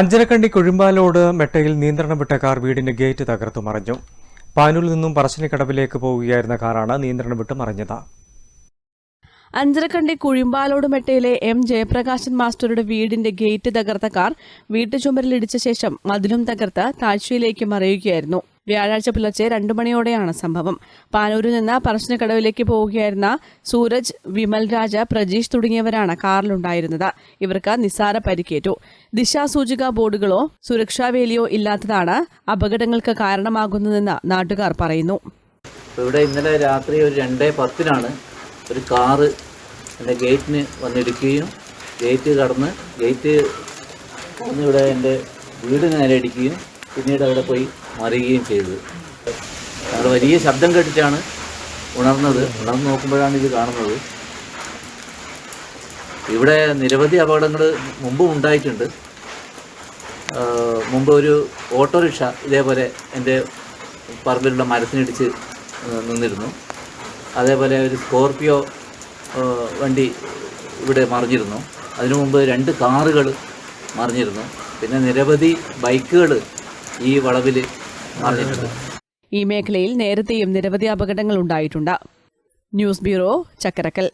അഞ്ചരക്കണ്ടി കുഴിമ്പാലോട് മെട്ടയിൽ നിയന്ത്രണം വിട്ട കാർ വീടിന്റെ ഗേറ്റ് തകർത്തു മറിഞ്ഞു. പാനൂരിൽ നിന്നും പറശ്ശിനിക്കടവിലേക്ക് പോവുകയായിരുന്ന കാറാണ് നിയന്ത്രണം വിട്ട് മറിഞ്ഞത്. അഞ്ചരക്കണ്ടി കുഴിമ്പാലോട് മെട്ടയിലെ എം ജയപ്രകാശൻ മാസ്റ്ററുടെ വീടിന്റെ ഗേറ്റ് തകർത്ത കാർ വീട്ടുചുമരിലിടിച്ച ശേഷം മതിലും തകർത്ത് താഴ്ചയിലേക്ക് മറിയുകയായിരുന്നു. വ്യാഴാഴ്ച പുലർച്ചെ രണ്ടു മണിയോടെയാണ് സംഭവം. പാനൂരിൽ നിന്ന് പറശ്ശിനിക്കടവിലേക്ക് പോവുകയായിരുന്ന സൂരജ് വിമൽ രാജ പ്രജീഷ് തുടങ്ങിയവരാണ് കാറിലുണ്ടായിരുന്നത്. ഇവർക്ക് നിസ്സാര പരിക്കേറ്റു. ദിശാസൂചിക ബോർഡുകളോ സുരക്ഷാ വേലിയോ ഇല്ലാത്തതാണ് അപകടങ്ങൾക്ക് കാരണമാകുന്നതെന്ന് നാട്ടുകാർ പറയുന്നു. ഇവിടെ ഇന്നലെ രാത്രി ഒരു രണ്ടേ പത്തിനാണ് ഒരു കാറ് എന്റെ ഗേറ്റിന് വന്നിടിക്കുകയും ഗേറ്റ് കടന്ന് ഗേറ്റ് ഇവിടെ എന്റെ വീട് നേരെ ഇടിക്കുകയും പിന്നീട് അവിടെ പോയി മറിയുകയും ചെയ്തത് ഞങ്ങൾ വലിയ ശബ്ദം കേട്ടിട്ടാണ് ഉണർന്നത്. ഉണർന്ന് നോക്കുമ്പോഴാണ് ഇത് കാണുന്നത്. ഇവിടെ നിരവധി അപകടങ്ങൾ മുമ്പും ഉണ്ടായിട്ടുണ്ട്. മുമ്പ് ഒരു ഓട്ടോറിക്ഷ ഇതേപോലെ എന്റെ പറമ്പിലുള്ള മരത്തിനിടിച്ച് നിന്നിരുന്നു. അതേപോലെ ഒരു സ്കോർപിയോ വണ്ടി ഇവിടെ മറിഞ്ഞിരുന്നു. അതിനു മുമ്പ് രണ്ട് കാറുകൾ മറിഞ്ഞിരുന്നു. പിന്നെ നിരവധി ബൈക്കുകൾ ഈ വളവിൽ ഈ മേഖലയിൽ നേരത്തെയും നിരവധി അപകടങ്ങൾ ഉണ്ടായിട്ടുണ്ട്. News bureau Chakkarakkal.